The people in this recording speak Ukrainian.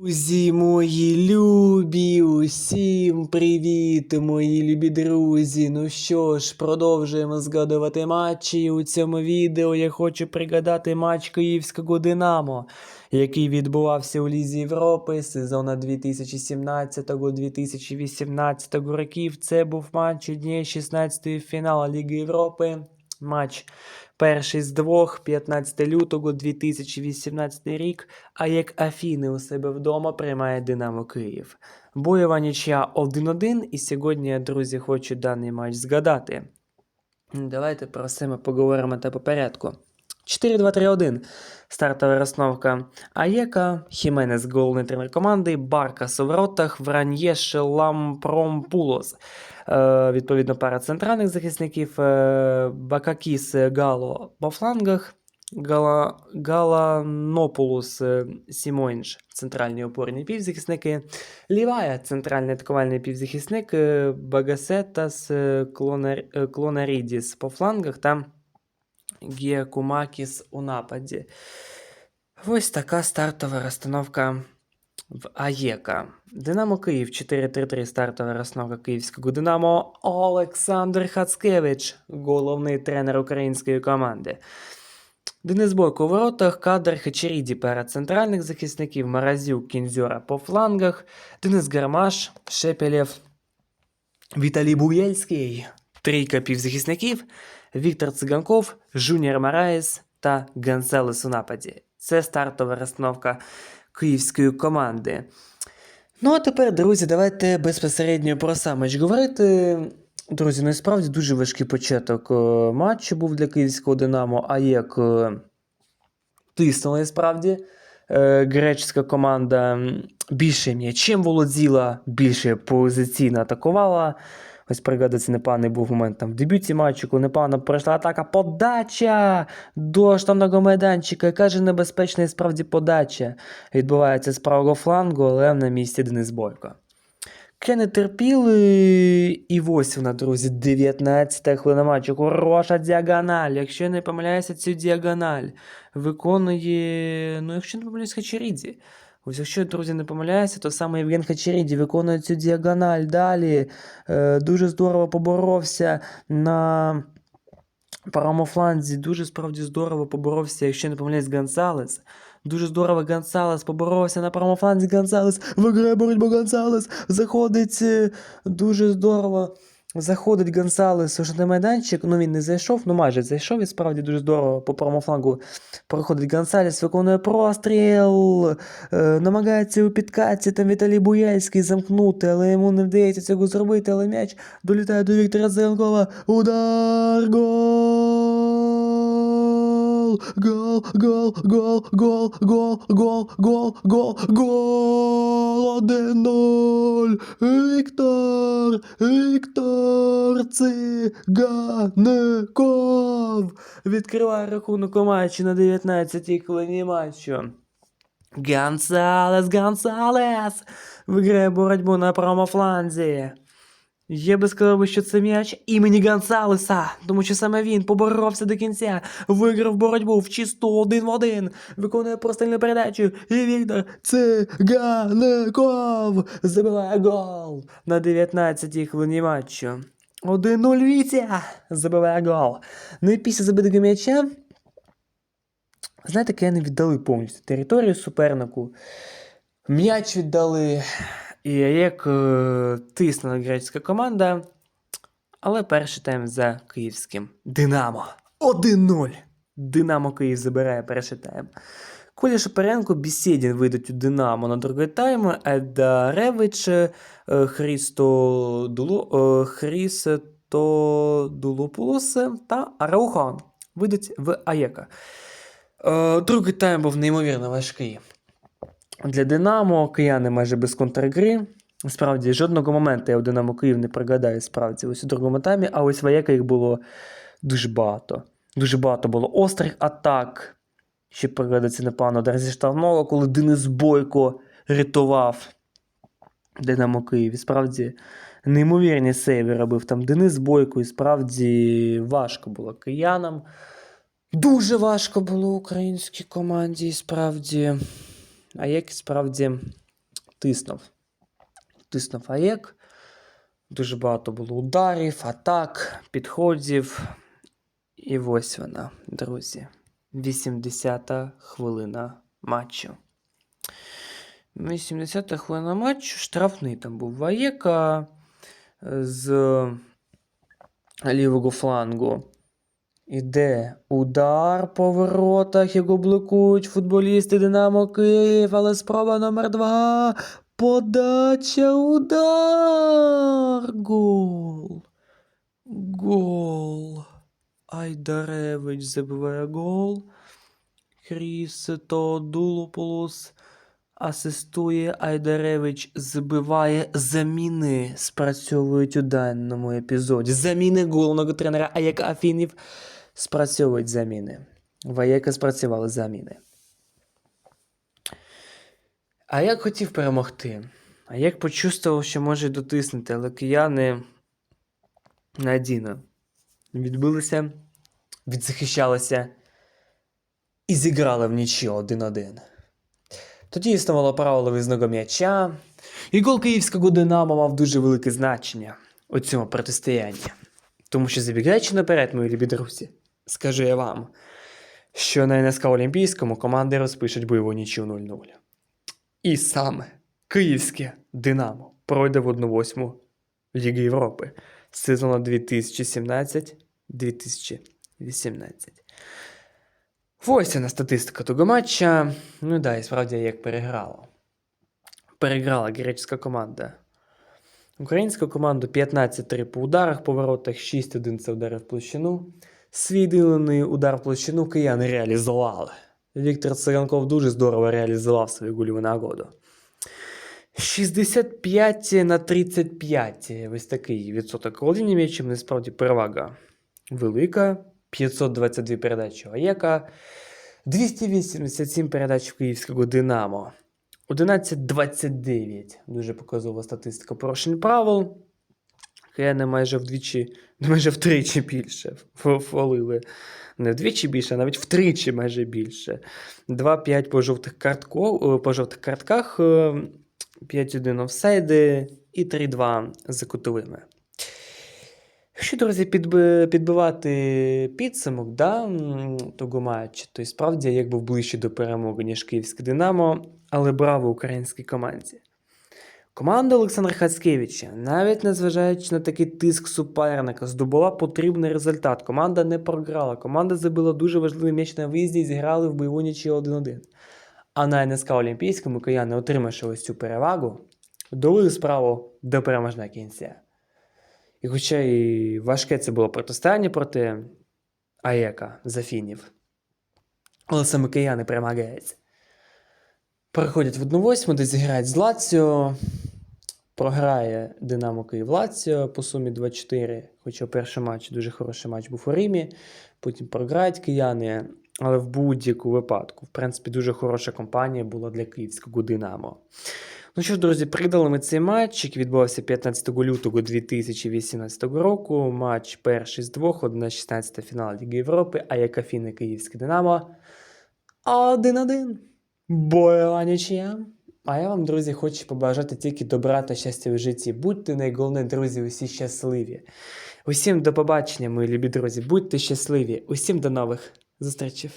Друзі мої любі, усім привіт, мої любі друзі. Ну що ж, продовжуємо згадувати матчі. У цьому відео я хочу пригадати матч Київського Динамо, який відбувався у Лізі Європи сезону 2017-2018 років. Це був матч у дні 16-ї фіналу Ліги Європи. Матч перший з двох, 15 лютого 2018 рік. А як Афіни у себе вдома приймає Динамо Київ. Бойова нічия 1-1, і сьогодні я, друзі, хочу даний матч згадати. Давайте про це ми поговоримо та по порядку. 4-2-3-1. Стартова розстановка Аєка, Хіменес головний тренер команди, Баркас у воротах, Враньєш, Лампромпулос. Е, відповідно, пара центральних захисників, е, Бакакіс е, Гало по флангах, Гала, Галанопулус е, Сімойнш, центральні опорні півзахисники, Лівая, центральний атакувальний півзахисник, е, Багасетас е, Клонар, е, Клонарідіс по флангах та Гіакумакіс у нападі. Ось така стартова розстановка в АЄКа. Динамо Київ 4-3-3 стартова розстановка київського Динамо. Олександр Хацкевич, головний тренер української команди. Денис Бойко у воротах, Кадр Хачеріді перед центральних захисників, Маразюк, Кінзьора по флангах, Денис Гармаш, Шепелєв, Віталій Буєльський, трійка півзахисників, Віктор Циганков, Жуніор Мараєс та Гонсалес у нападі. Це стартова розстановка київської команди. Ну а тепер, друзі, давайте безпосередньо про сам матч говорити. Друзі, насправді дуже важкий початок е, матчу був для київського Динамо, а як е, тиснули справді. Е, Греческа команда більше м'ячем володіла, більше позиційно атакувала. Ось пригадується, непоганий був момент там в дебюті матчу, коли непогано пройшла атака. Подача до штанного майданчика. Яка же небезпечна і справді подача відбувається з правого флангу, але на місці Денис Бойко. Кени терпіли, і ось вона, друзі, 19 хвилина матчу. Хороша діагональ. Якщо я не помиляюся, цю діагональ виконує, ну, якщо не помиляюсь, Хачеріді. Ось якщо, друзі, не помиляюся, то саме Євген Хачеріді виконує цю діагональ далі. Е, дуже здорово поборовся на правому фланзі. Дуже справді здорово поборовся, якщо не помиляюсь, Гонсалес. Дуже здорово Гонсалес поборовся на правому фланзі Гонсалес. Виграє боротьбу Гонсалес. Заходить е, дуже здорово. Заходить Гонсалес у штатний майданчик. Ну він не зайшов, ну майже зайшов. І справді дуже здорово по правому флангу проходить Гонсалес, виконує простріл. Е, намагається у підкаті там Віталій Буяльський замкнути, але йому не вдається цього зробити. Але м'яч долітає до Віктора Зеленкова. Удар! Гол! Гол! Гол! Гол! Гол! Гол! Гол! Гол! Гол! Гол! 1-0! Віктор! Віктор Циганков. Відкриває рахунок у матчі на 19-й хвилині матчу. Гонсалес, Гонсалес! Виграє боротьбу на правому фланзі. Я би сказав, би, що це м'яч імені Гонсалеса, тому що саме він поборовся до кінця, виграв боротьбу в чисто один в один, виконує простильну передачу, і Віктор Цигаников забиває гол на 19-й хвилині матчу. 1-0 Вітя забиває гол. Ну і після забитого м'яча Знаєте, не віддали повністю територію супернику. М'яч віддали. І як е, тиснула грецька команда. Але перший тайм за київським Динамо. 1-0. Динамо Київ забирає перший тайм. Коля Шапаренко, Бісєдін вийдуть у Динамо на другий тайм, Еда Ревич, е, Хрісто Дуло, е, Хрісто Дулопулос та Араухо вийдуть в Аєка. Другий тайм був неймовірно важкий. Для Динамо кияни майже без контргри. Справді, жодного моменту я у Динамо Київ не пригадаю справді ось у другому таймі, а ось в Аєка їх було дуже багато. Дуже багато було острих атак. Ще пригадується непогано удар зі штрафного, коли Денис Бойко рятував Динамо Київ. І справді неймовірні сейви робив там Денис Бойко, і справді важко було киянам. Дуже важко було українській команді, і справді. А як справді тиснув. Тиснув АЄК. Дуже багато було ударів, атак, підходів. І ось вона, друзі. 80-та хвилина матчу. 80-та хвилина матчу. Штрафний там був Ваєка з лівого флангу. Іде удар по воротах, його блокують футболісти Динамо Київ, але спроба номер два. Подача удар. Гол. Гол. Айдаревич забиває гол. Хрісто Дулополос асистує. Айдаревич забиває. Заміни спрацьовують у даному епізоді. Заміни головного тренера Аяка Афінів спрацьовують заміни. В Аяка спрацювали заміни. А як хотів перемогти? А як почувствував, що може дотиснути, але кияни надійно відбилися, відзахищалися і зіграли в нічого 1-1. Тоді існувало правило визного м'яча, і гол київського Динамо мав дуже велике значення у цьому протистоянні. Тому що забігаючи наперед, мої любі друзі, скажу я вам, що на НСК Олімпійському команди розпишуть бойову нічю 0-0. І саме київське Динамо пройде в 1-8 Ліги Європи сезону 2017-2018. Ось вона статистика того матча. Ну да, і справді як переграла. Переграла греческа команда. Українська команда 15-3 по ударах по воротах, 6-1 це удари в площину. Свій дивлений удар площину кияни реалізували. Віктор Циганков дуже здорово реалізував свою гольову нагоду. 65 на 35. Ось такий відсоток володіння м'ячем, насправді перевага велика. 522 передачі у 287 передач київського Динамо. 11-29. Дуже показова статистика порушень правил. Кияни майже вдвічі, майже втричі більше фолили. Не вдвічі більше, а навіть втричі майже більше. 2-5 по жовтих, картко, по жовтих картках, е, 5-1 офсайди і 3-2 за кутовими. Якщо, друзі, підби- підбивати підсумок да, того матчу, то і справді як був ближче до перемоги, ніж Київське Динамо, але браво українській команді. Команда Олександра Хацкевича, навіть незважаючи на такий тиск суперника, здобула потрібний результат. Команда не програла. Команда забила дуже важливий м'яч на виїзді і зіграли в бойову нічию 1-1. А на НСК Олімпійському кияни, отримавши ось цю перевагу, довели справу до переможного кінця. І хоча і важке це було протистояння проти Аєка за фінів, але саме кияни перемагають. Переходять в 1-8, де зіграють з Лаціо. Програє Динамо Київ Лаціо по сумі 2-4. Хоча перший матч дуже хороший матч був у Римі. Потім програють кияни. Але в будь-яку випадку, в принципі, дуже хороша компанія була для київського Динамо. Ну що ж, друзі, придали ми цей матч, який відбувався 15 лютого 2018 року. Матч перший з двох, 1-16 фінал Ліги Європи, а як Афіни Київське Динамо 1-1. Бойова нічия. А я вам, друзі, хочу побажати тільки добра та щастя в житті. Будьте найголовніше, друзі, усі щасливі. Усім до побачення, мої любі друзі. Будьте щасливі. Усім до нових зустрічей.